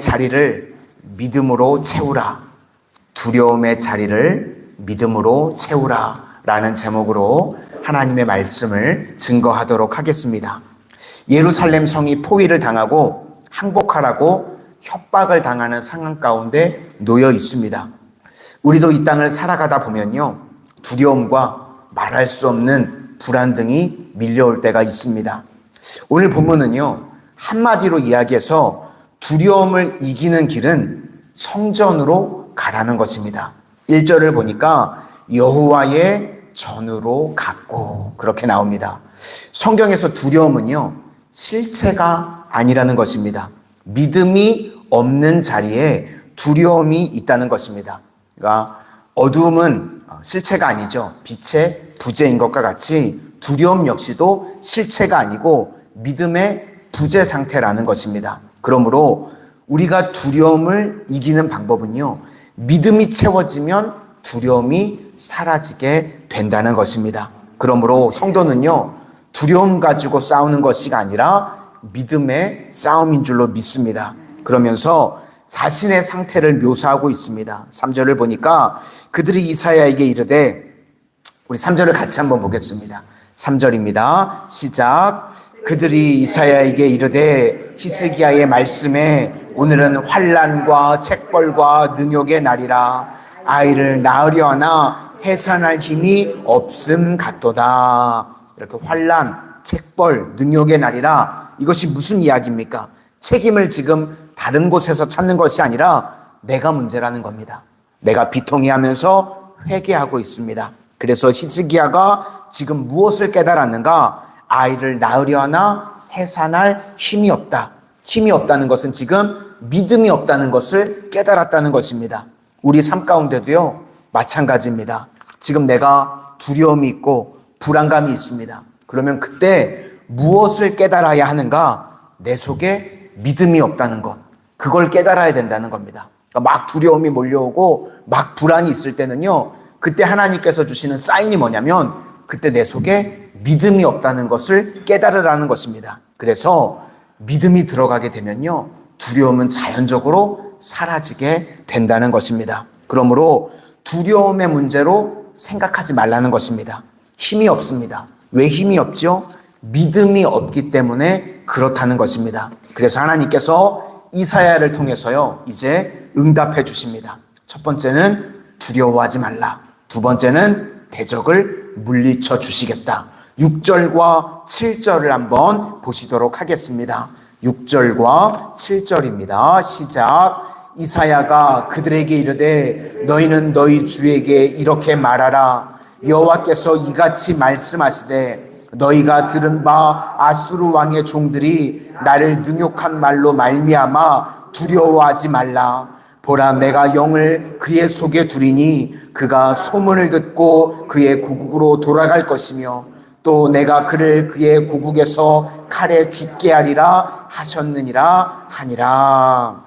자리를 믿음으로 채우라. 두려움의 자리를 믿음으로 채우라. 라는 제목으로 하나님의 말씀을 증거하도록 하겠습니다. 예루살렘 성이 포위를 당하고 항복하라고 협박을 당하는 상황 가운데 놓여 있습니다. 우리도 이 땅을 살아가다 보면요. 두려움과 말할 수 없는 불안 등이 밀려올 때가 있습니다. 오늘 본문은요. 한마디로 이야기해서 두려움을 이기는 길은 성전으로 가라는 것입니다. 1절을 보니까 여호와의 전으로 갔고 그렇게 나옵니다. 성경에서 두려움은요. 실체가 아니라는 것입니다. 믿음이 없는 자리에 두려움이 있다는 것입니다. 그러니까 어두움은 실체가 아니죠. 빛의 부재인 것과 같이 두려움 역시도 실체가 아니고 믿음의 부재 상태라는 것입니다. 그러므로 우리가 두려움을 이기는 방법은요. 믿음이 채워지면 두려움이 사라지게 된다는 것입니다. 그러므로 성도는요. 두려움 가지고 싸우는 것이 아니라 믿음의 싸움인 줄로 믿습니다. 그러면서 자신의 상태를 묘사하고 있습니다. 3절을 보니까 그들이 이사야에게 이르되 우리 3절을 같이 한번 보겠습니다. 3절입니다. 시작. 그들이 이사야에게 이르되 히스기야의 말씀에 오늘은 환란과 책벌과 능욕의 날이라 아이를 낳으려 하나 해산할 힘이 없음 같도다. 이렇게 환란, 책벌, 능욕의 날이라 이것이 무슨 이야기입니까? 책임을 지금 다른 곳에서 찾는 것이 아니라 내가 문제라는 겁니다. 내가 비통해하면서 회개하고 있습니다. 그래서 히스기야가 지금 무엇을 깨달았는가? 아이를 낳으려 하나 해산할 힘이 없다. 힘이 없다는 것은 지금 믿음이 없다는 것을 깨달았다는 것입니다. 우리 삶 가운데도요, 마찬가지입니다. 지금 내가 두려움이 있고 불안감이 있습니다. 그러면 그때 무엇을 깨달아야 하는가? 내 속에 믿음이 없다는 것. 그걸 깨달아야 된다는 겁니다. 그러니까 막 두려움이 몰려오고 막 불안이 있을 때는요, 그때 하나님께서 주시는 사인이 뭐냐면, 그때 내 속에 믿음이 없다는 것을 깨달으라는 것입니다. 그래서 믿음이 들어가게 되면요, 두려움은 자연적으로 사라지게 된다는 것입니다. 그러므로 두려움의 문제로 생각하지 말라는 것입니다. 힘이 없습니다. 왜 힘이 없죠? 믿음이 없기 때문에 그렇다는 것입니다. 그래서 하나님께서 이사야를 통해서요, 이제 응답해 주십니다. 첫 번째는 두려워하지 말라. 두 번째는 대적을 물리쳐 주시겠다. 6절과 7절을 한번 보시도록 하겠습니다. 6절과 7절입니다. 시작. 이사야가 그들에게 이르되 너희는 너희 주에게 이렇게 말하라. 여호와께서 이같이 말씀하시되 너희가 들은 바 아수르 왕의 종들이 나를 능욕한 말로 말미암아 두려워하지 말라. 보라 내가 영을 그의 속에 두리니 그가 소문을 듣고 그의 고국으로 돌아갈 것이며 또 내가 그를 그의 고국에서 칼에 죽게 하리라 하셨느니라 하니라.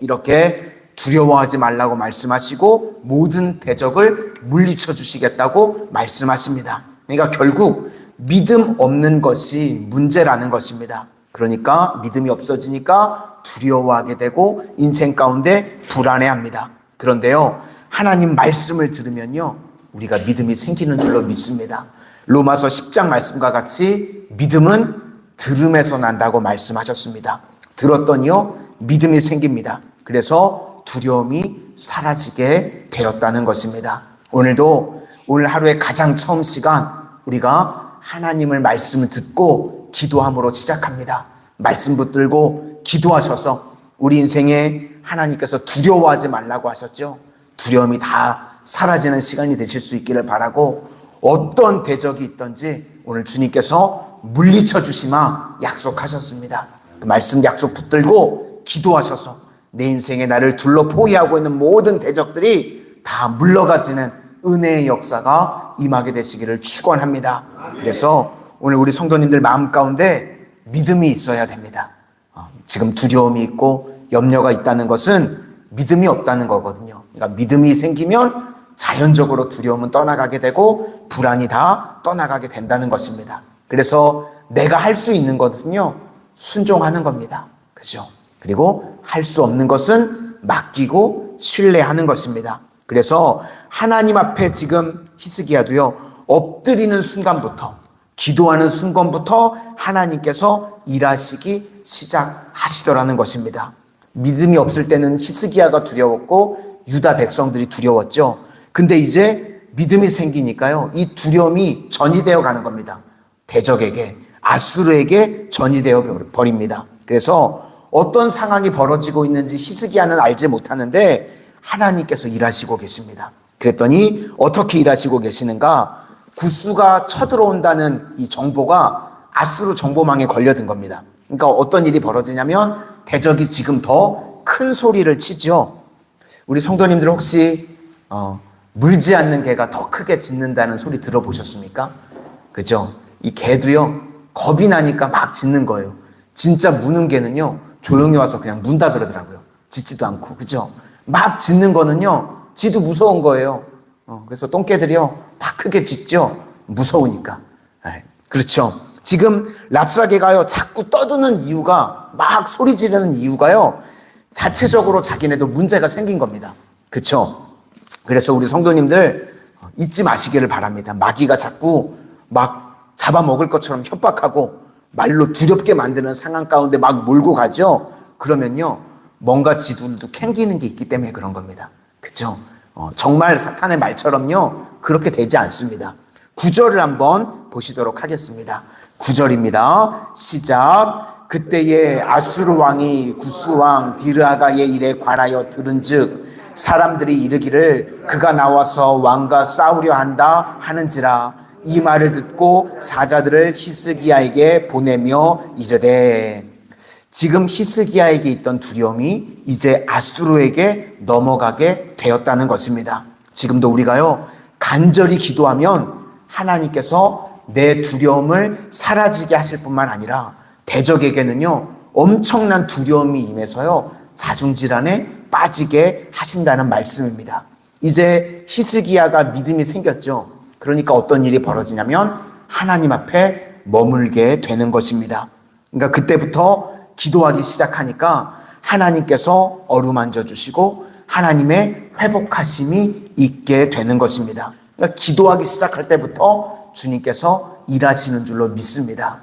이렇게 두려워하지 말라고 말씀하시고 모든 대적을 물리쳐 주시겠다고 말씀하십니다. 그러니까 결국 믿음 없는 것이 문제라는 것입니다. 그러니까 믿음이 없어지니까 두려워하게 되고 인생 가운데 불안해합니다. 그런데요, 하나님 말씀을 들으면요, 우리가 믿음이 생기는 줄로 믿습니다. 로마서 10장 말씀과 같이 믿음은 들음에서 난다고 말씀하셨습니다. 들었더니요, 믿음이 생깁니다. 그래서 두려움이 사라지게 되었다는 것입니다. 오늘도 오늘 하루의 가장 처음 시간 우리가 하나님을 말씀을 듣고 기도함으로 시작합니다. 말씀 붙들고 기도하셔서 우리 인생에 하나님께서 두려워하지 말라고 하셨죠. 두려움이 다 사라지는 시간이 되실 수 있기를 바라고 어떤 대적이 있든지 오늘 주님께서 물리쳐 주시마 약속하셨습니다. 그 말씀 약속 붙들고 기도하셔서 내 인생에 나를 둘러 포위하고 있는 모든 대적들이 다 물러가지는 은혜의 역사가 임하게 되시기를 축원합니다. 그래서 오늘 우리 성도님들 마음 가운데 믿음이 있어야 됩니다. 어, 지금 두려움이 있고 염려가 있다는 것은 믿음이 없다는 거거든요. 그러니까 믿음이 생기면 자연적으로 두려움은 떠나가게 되고 불안이 다 떠나가게 된다는 것입니다. 그래서 내가 할 수 있는 것은요, 순종하는 겁니다. 그죠? 그리고 할 수 없는 것은 맡기고 신뢰하는 것입니다. 그래서 하나님 앞에 지금 히스기야도요, 엎드리는 순간부터, 기도하는 순간부터 하나님께서 일하시기 시작하시더라는 것입니다. 믿음이 없을 때는 히스기야가 두려웠고 유다 백성들이 두려웠죠. 근데 이제 믿음이 생기니까요. 이 두려움이 전이 되어 가는 겁니다. 대적에게 아수르에게 전이 되어 버립니다. 그래서 어떤 상황이 벌어지고 있는지 히스기야는 알지 못하는데 하나님께서 일하시고 계십니다. 그랬더니 어떻게 일하시고 계시는가? 구스가 쳐들어온다는 이 정보가 아수르 정보망에 걸려든 겁니다. 그러니까 어떤 일이 벌어지냐면 대적이 지금 더 큰 소리를 치죠. 우리 성도님들 혹시 어, 물지 않는 개가 더 크게 짖는다는 소리 들어보셨습니까? 그죠? 이 개도요 겁이 나니까 막 짖는 거예요. 진짜 무는 개는요 조용히 와서 그냥 문다 그러더라고요. 짖지도 않고 그죠? 막 짖는 거는요 지도 무서운 거예요. 어, 그래서 똥개들이요 막 크게 짖죠. 무서우니까. 아, 그렇죠. 지금 랍사개가요 자꾸 떠드는 이유가 막 소리 지르는 이유가요 자체적으로 자기네도 문제가 생긴 겁니다. 그렇죠. 그래서 우리 성도님들 잊지 마시기를 바랍니다. 마귀가 자꾸 막 잡아먹을 것처럼 협박하고 말로 두렵게 만드는 상황 가운데 막 몰고 가죠. 그러면요 뭔가 지들도 캥기는 게 있기 때문에 그런 겁니다. 그렇죠. 어, 정말 사탄의 말처럼요 그렇게 되지 않습니다. 구절을 한번 보시도록 하겠습니다. 구절입니다. 시작. 그때에 아수르 왕이 구스 왕 디르아가의 일에 관하여 들은즉 사람들이 이르기를 그가 나와서 왕과 싸우려 한다 하는지라 이 말을 듣고 사자들을 히스기야에게 보내며 이르되 지금 히스기야에게 있던 두려움이 이제 아수르에게 넘어가게 되었다는 것입니다. 지금도 우리가요 간절히 기도하면 하나님께서 내 두려움을 사라지게 하실 뿐만 아니라 대적에게는요, 엄청난 두려움이 임해서요, 자중질환에 빠지게 하신다는 말씀입니다. 이제 히스기야가 믿음이 생겼죠. 그러니까 어떤 일이 벌어지냐면 하나님 앞에 머물게 되는 것입니다. 그러니까 그때부터 기도하기 시작하니까 하나님께서 어루만져 주시고 하나님의 회복하심이 있게 되는 것입니다. 그러니까 기도하기 시작할 때부터 주님께서 일하시는 줄로 믿습니다.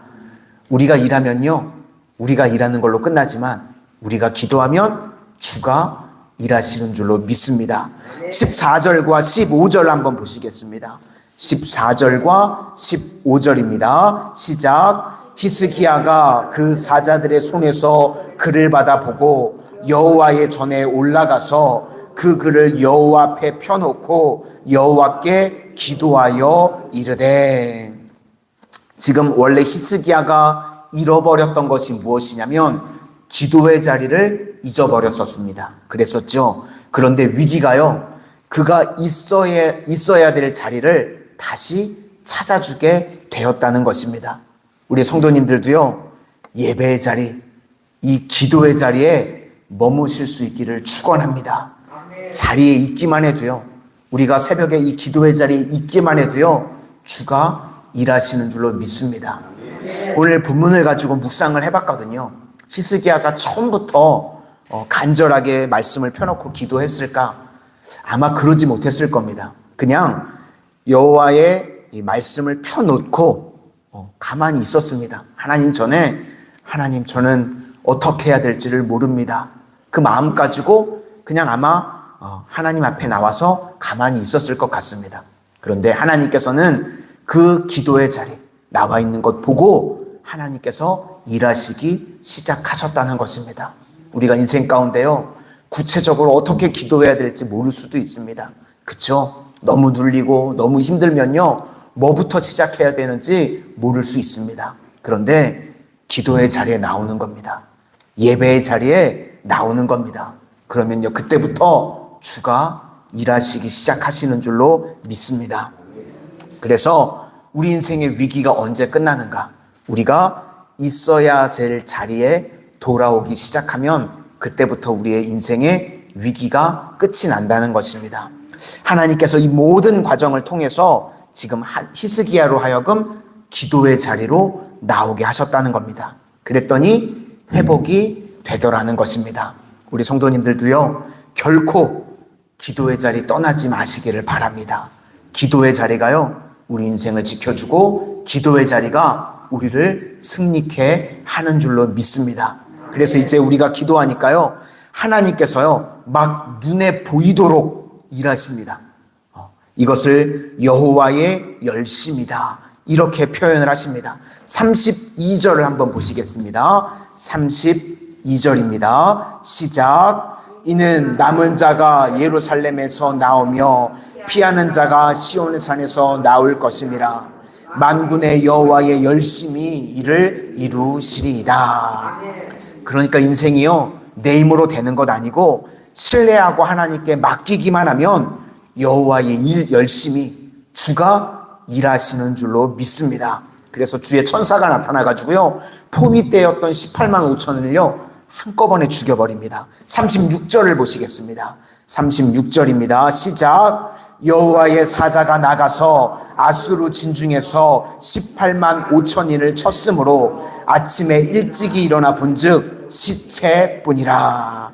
우리가 일하면요, 우리가 일하는 걸로 끝나지만 우리가 기도하면 주가 일하시는 줄로 믿습니다. 14절과 15절 한번 보시겠습니다. 14절과 15절입니다. 시작. 히스기야가 그 사자들의 손에서 글을 받아 보고 여호와의 전에 올라가서 그 글을 여호와 앞에 펴놓고 여호와께 기도하여 이르되 지금 원래 히스기야가 잃어버렸던 것이 무엇이냐면 기도의 자리를 잊어버렸었습니다. 그랬었죠. 그런데 위기가요. 그가 있어야 있어야 될 자리를 다시 찾아주게 되었다는 것입니다. 우리 성도님들도요. 예배의 자리, 이 기도의 자리에 머무실 수 있기를 축원합니다. 자리에 있기만 해도요. 우리가 새벽에 이 기도의 자리에 있기만 해도요. 주가 일하시는 줄로 믿습니다. 오늘 본문을 가지고 묵상을 해봤거든요. 히스기야가 처음부터 어, 간절하게 말씀을 펴놓고 기도했을까? 아마 그러지 못했을 겁니다. 그냥 여호와의 이 말씀을 펴놓고 어, 가만히 있었습니다. 하나님 전에 하나님 저는 어떻게 해야 될지를 모릅니다. 그 마음 가지고 그냥 아마 어, 하나님 앞에 나와서 가만히 있었을 것 같습니다. 그런데 하나님께서는 그 기도의 자리 나와 있는 것 보고 하나님께서 일하시기 시작하셨다는 것입니다. 우리가 인생 가운데요. 구체적으로 어떻게 기도해야 될지 모를 수도 있습니다. 그쵸? 너무 눌리고 너무 힘들면요. 뭐부터 시작해야 되는지 모를 수 있습니다. 그런데 기도의 자리에 나오는 겁니다. 예배의 자리에 나오는 겁니다. 그러면요. 그때부터 주가 일하시기 시작하시는 줄로 믿습니다. 그래서 우리 인생의 위기가 언제 끝나는가? 우리가 있어야 될 자리에 돌아오기 시작하면 그때부터 우리의 인생의 위기가 끝이 난다는 것입니다. 하나님께서 이 모든 과정을 통해서 지금 히스기야로 하여금 기도의 자리로 나오게 하셨다는 겁니다. 그랬더니 회복이 되더라는 것입니다. 우리 성도님들도요, 결코 기도의 자리 떠나지 마시기를 바랍니다. 기도의 자리가요, 우리 인생을 지켜주고, 기도의 자리가 우리를 승리케 하는 줄로 믿습니다. 그래서 이제 우리가 기도하니까요, 하나님께서요, 막 눈에 보이도록 일하십니다. 어, 이것을 여호와의 열심이다. 이렇게 표현을 하십니다. 32절을 한번 보시겠습니다. 32절입니다. 시작. 이는 남은 자가 예루살렘에서 나오며 피하는 자가 시온 산에서 나올 것임이라. 만군의 여호와의 열심히 이를 이루시리이다. 그러니까 인생이요 내 힘으로 되는 것 아니고 신뢰하고 하나님께 맡기기만 하면 여호와의 일 열심히 주가 일하시는 줄로 믿습니다. 그래서 주의 천사가 나타나 가지고요 포위 때였던 18만 5천을요 한꺼번에 죽여버립니다. 36절을 보시겠습니다. 36절입니다. 시작. 여호와의 사자가 나가서 아수르 진중에서 18만 5천인을 쳤으므로 아침에 일찍이 일어나 본즉 시체뿐이라.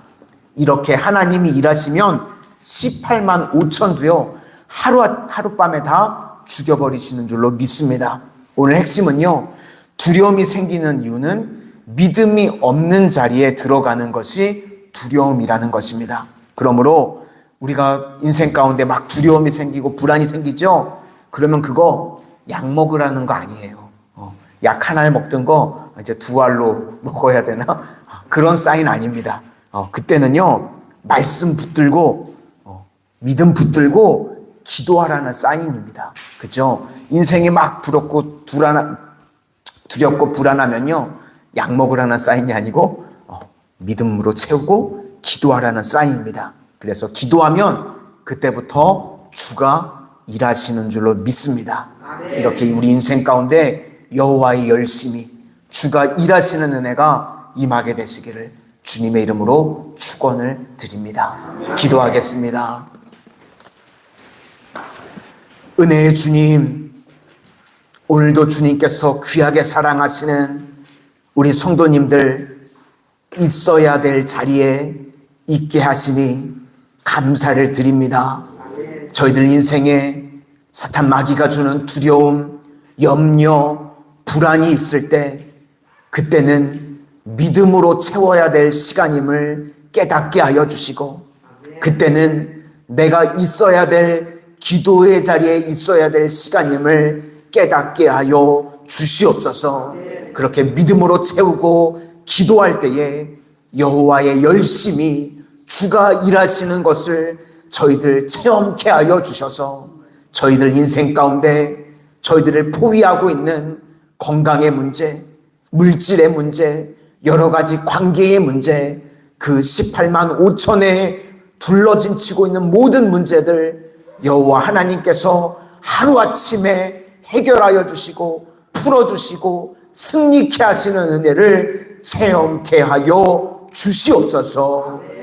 이렇게 하나님이 일하시면 18만 5천도요 하루 하룻밤에 다 죽여버리시는 줄로 믿습니다. 오늘 핵심은요 두려움이 생기는 이유는 믿음이 없는 자리에 들어가는 것이 두려움이라는 것입니다. 그러므로 우리가 인생 가운데 막 두려움이 생기고 불안이 생기죠? 그러면 그거 약 먹으라는 거 아니에요. 어, 약 하나를 먹던 거 이제 두 알로 먹어야 되나? 그런 사인 아닙니다. 어, 그때는요, 말씀 붙들고, 어, 믿음 붙들고, 기도하라는 사인입니다. 그죠? 인생이 막 두렵고, 불안, 두렵고 불안하면요, 약 먹으라는 사인이 아니고, 어, 믿음으로 채우고, 기도하라는 사인입니다. 그래서 기도하면 그때부터 주가 일하시는 줄로 믿습니다. 이렇게 우리 인생 가운데 여호와의 열심히 주가 일하시는 은혜가 임하게 되시기를 주님의 이름으로 축원을 드립니다. 기도하겠습니다. 은혜의 주님, 오늘도 주님께서 귀하게 사랑하시는 우리 성도님들 있어야 될 자리에 있게 하시니 감사를 드립니다. 저희들 인생에 사탄 마귀가 주는 두려움, 염려, 불안이 있을 때 그때는 믿음으로 채워야 될 시간임을 깨닫게 하여 주시고 그때는 내가 있어야 될 기도의 자리에 있어야 될 시간임을 깨닫게 하여 주시옵소서. 그렇게 믿음으로 채우고 기도할 때에 여호와의 열심히 주가 일하시는 것을 저희들 체험케 하여 주셔서 저희들 인생 가운데 저희들을 포위하고 있는 건강의 문제, 물질의 문제, 여러 가지 관계의 문제, 그 18만 5천에 둘러진 치고 있는 모든 문제들 여호와 하나님께서 하루아침에 해결하여 주시고 풀어 주시고 승리케 하시는 은혜를 체험케 하여 주시옵소서.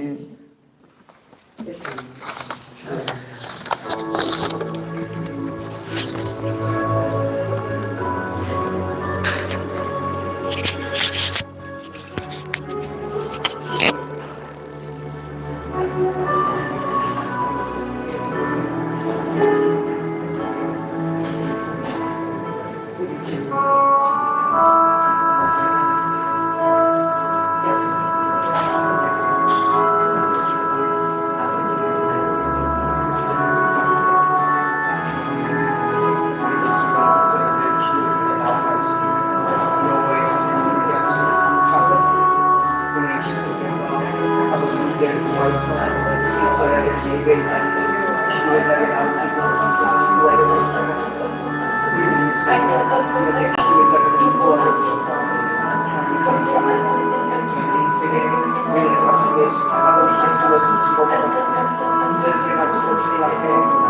문제들을 가지고 주님 앞에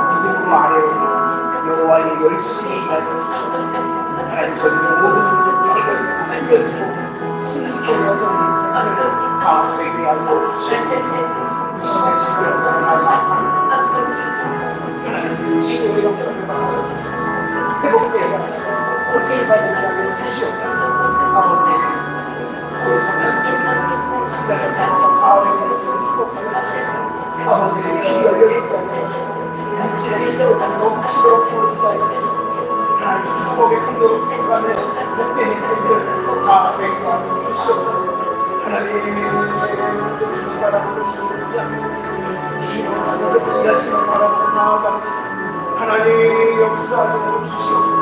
믿음으로 아뢰오니 여호와의 열심히 알려주셔서 하나님 저희는 모든 문제를 해결 알려주고 승리케 여정 인생을 다 되게 주시고 육신 주시옵소서 넘치도록 부어주다 하나님 사복의 큰도 생각에 복된 인생들 다 백과 주시옵소서 하나님 주님 하나님 역사하여 주시옵소서